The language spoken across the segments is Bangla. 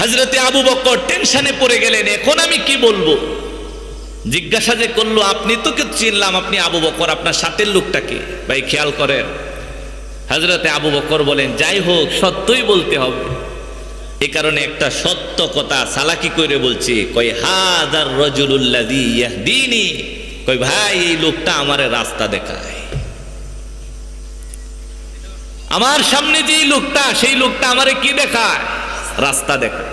হজরতে আবু বকর টেনশনে পড়ে গেলেন, এখন আমি কি বলব? জিজ্ঞাসা যে করল, আপনি তো কে চিনলাম আপনি আবু বকর, আপনার সাথের লোকটাকে ভাই, খেয়াল করেন। হজরতে আবু বকর বলেন, যাই হোক, সত্যই বলতে হবে। এ কারণে একটা সত্য কথা সালাকি করে বলছি কই হাজার রজুলুল্লাদি ইয়াহদিনি। কই ভাই, এই লোকটা আমারে রাস্তা দেখায়। আমার সামনে যেই লোকটা, সেই লোকটা আমারে কি দেখায়? রাস্তা দেখায়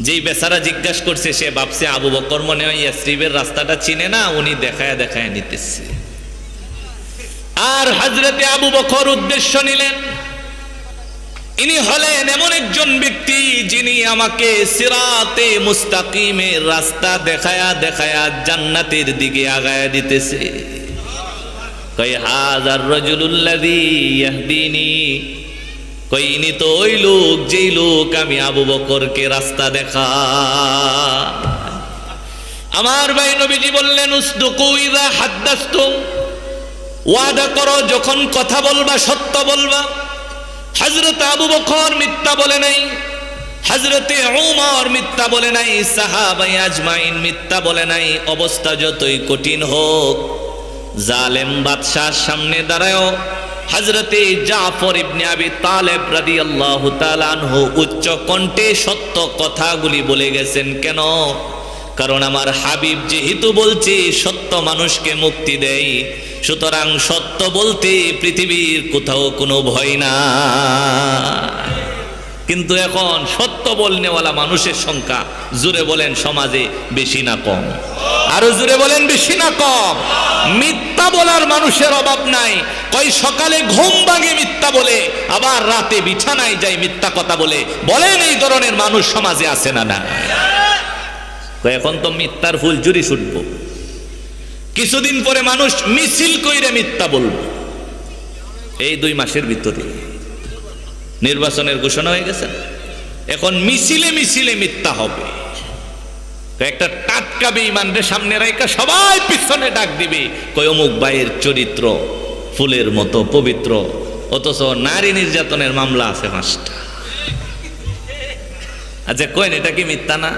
যেই বেচারা জিজ্ঞাসা করছে, সে ভাবছে, আবু বকর মনে হয় ইয়াসরিবের রাস্তাটা চিনে না? উনি দেখায় দেখায় নিতেছে। আর হাজরতে আবু বকর উদ্দেশ্য নিলেন। ইনি হলেন এমন একজন ব্যক্তি যিনি আমাকে সিরাতে মুস্তাকিমের রাস্তা দেখায়া দেখায়া জান্নাতের দিকে আগায়া দিতেছে। কই হাজার ইয়াহদিনি কই, ইনি তো ওই লোক, যেই লোক আমি আবু বকরকে রাস্তা দেখা। আমার ভাই নবীজি বললেন, উসদুকু ইদা হাদ্দাস্তুম। ওয়াদা করো, যখন কথা বলবা, সত্য বলবা। হজরত আবু বকর মিথ্যা বলে নাই হজরতে উমর মিথ্যা বলে নাই সাহাবাই আজমাইন মিথ্যা বলে নাই, অবস্থা যতই কঠিন হোক, জালেম বাদশার সামনে দাঁড়ায় হজরতে জাফর ইবনে আবি তালেব রাদিয়াল্লাহু তাআলা আনহু উচ্চ কণ্ঠে সত্য কথাগুলি বলে গেছেন, কেন? কারণ আমার হাবিব যেহেতু বলছে, সত্য মানুষকে মুক্তি দেয়, সুতরাং সত্য বলতে পৃথিবীর কোথাও কোনো ভয় না কিন্তু এখন সত্য বলনেওয়ালা মানুষের সংখ্যা জুড়ে বলেন, সমাজে বেশি না কম। আরও জুড়ে বলেন বেশি না কম। মিথ্যা বলার মানুষের অভাব নাই। কই সকালে ঘুম ভাঙে মিথ্যা বলে, আবার রাতে বিছানায় যায় মিথ্যা কথা বলে। বলেন এই ধরনের মানুষ সমাজে আছে না না এখন তো মিথ্যার ফুল জুড়ি ছুটব। কিছুদিন পরে মানুষ মিছিল কইরে মিথ্যা বলব। এই দুই মাসের ভিতরে। নির্বাচনের ঘোষণা হয়ে গেছে। এখন মিছিলে মিছিলে মিথ্যা হবে। একটা টাটকা বেঈমানদের সামনে রাইকা সবাই পিছনে ডাক দিবে। কই অমুক ভাইয়ের চরিত্র, ফুলের মতো পবিত্র, অথচ নারী নির্যাতনের মামলা আছে পাঁচটা। আচ্ছা কইন, এটা কি মিথ্যা না?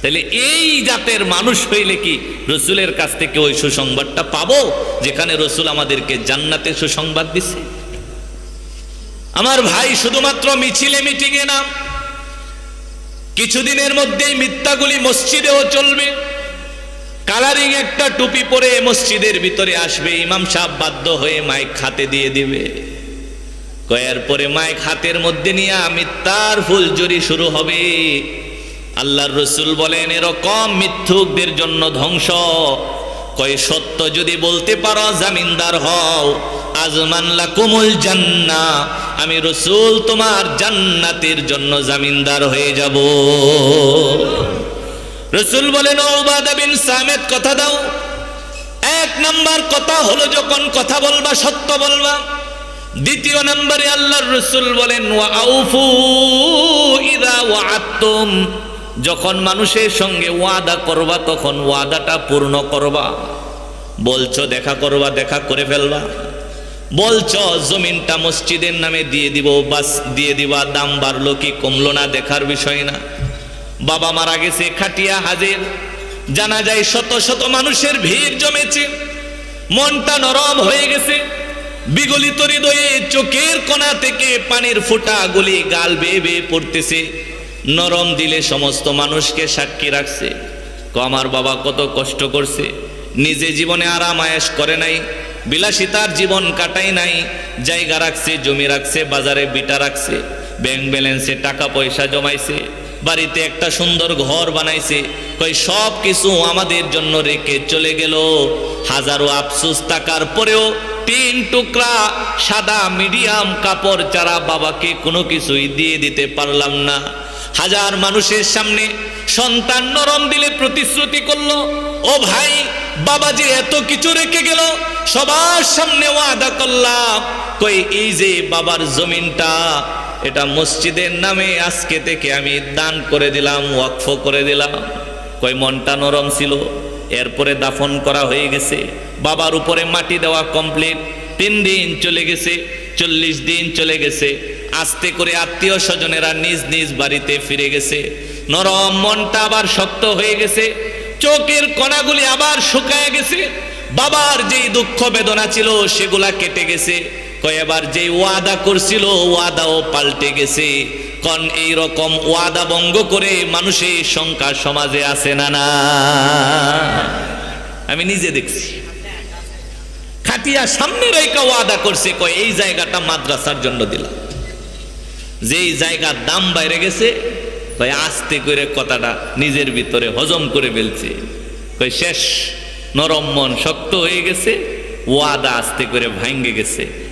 তাহলে এই জাতের মানুষ হইলে কি রসুলের কাছ থেকে ওই সুসংবাদটা পাবো, যেখানে রসুল আমাদেরকে জান্নাতে সুসংবাদ দিছে? আমার ভাই শুধুমাত্র মিছিলে মিটিংয়ে না কিছুদিনের মধ্যেই মিথ্যাগুলি মসজিদেও চলবে। কালারিং একটা টুপি পরে মসজিদের ভিতরে আসবে। ইমাম সাহেব বাধ্য হয়ে মাইক হাতে দিয়ে দিবে। কয়ার পরে মাইক হাতের মধ্যে নিয়ে মিথ্যার ফুলজুরি শুরু হবে। আল্লাহর রসুল বলেন, এরকম মিথ্যুকদের জন্য ধ্বংস। কয়, সত্য যদি বলতে পারো, জামিনদার হও। আমি রসুল তোমার জান্নাতের জন্য জামিনদার হয়ে যাব। রসুল বলেন ওবাদা বিন সামেদ, কথা দাও। এক নাম্বার কথা হলো যখন কথা বলবা, সত্য বলবা। দ্বিতীয় নম্বরে আল্লাহর রসুল বলেন যখন মানুষের সঙ্গে ওয়াদা করবা, তখন ওয়াদাটা পূর্ণ করবা। বলছো, দেখা করবা, দেখা করে ফেলবা। বলছো জমিনটা মসজিদের নামে দিয়ে দিব, বাস দিয়ে দিবা দাম বাড়লো কি কমলো না দেখার বিষয় না। বাবা মারা গেছে খাটিয়া হাজির, জানা যায় শত শত মানুষের ভিড় জমেছে। মনটা নরম হয়ে গেছে, বিগলিত হৃদয়ে চোখের কোণা থেকে পানির ফোঁটা গুলি গাল বেয়ে বেয়ে পড়তেছে। নরম দিলে সমস্ত মানুষকে সাক্ষী রাখছে। আমার বাবা কত কষ্ট করছে, নিজে জীবনে আরাম আয়াস করে নাই। বিলাসিতার জীবন কাটাই নাই। জায়গা রাখছে, জমি রাখছে, বাজারে বিটা রাখছে ব্যাংক ব্যালেন্সে টাকা পয়সা জমাইছে, বাড়িতে একটা সুন্দর ঘর বানাইছে, কই সব কিছু আমাদের জন্য রেখে চলে গেল। হাজারো আফসুস টাকার পরেও তিন টুকরা সাদা মিডিয়াম কাপড় চারা বাবাকে কোনো কিছুই দিয়ে দিতে পারলাম না। হাজার মানুষের সামনে সন্তান নরম দিলে প্রতিশ্রুতি করল, ও ভাই বাবা যে এত কিছু রেখে গেল, সবার সামনে ওয়াদা করলাম, কই এই যে বাবার জমিনটা, এটা মসজিদের নামে আজকে থেকে আমি দান করে দিলাম, ওয়াকফ করে দিলাম। কই মনটা নরম ছিল, এরপরে দাফন করা হয়ে গেছে। বাবার উপরে মাটি দেওয়া কমপ্লিট তিন দিন চলে গেছে, চল্লিশ দিন চলে গেছে। আস্তে করে আত্মীয় স্বজনেরা নিজ নিজ বাড়িতে ফিরে গেছে। নরম মনটা আবার শক্ত হয়ে গেছে চোখের কণাগুলি আবার শুকায় গেছে। বাবার যেই দুঃখ বেদনা ছিল, সেগুলা কেটে গেছে। কয়েবার যে ওয়াদা করছিল, ওয়াদাও পাল্টে গেছে। কন এই রকম ওয়াদা ভঙ্গ করে মানুষের সংখ্যা সমাজে আছে না না? আমি নিজে দেখছি। খাটিয়া সামনে রেখা ওয়াদা করছে, কয়, এই জায়গাটা মাদ্রাসার জন্য দিলাম। যেই জায়গার দাম বাইরে গেছে কয় আস্তে করে কথাটা নিজের ভিতরে হজম করে ফেলছে। কয় শেষ, নরম মন শক্ত হয়ে গেছে, ওয়াদা আস্তে করে ভাঙ্গে গেছে।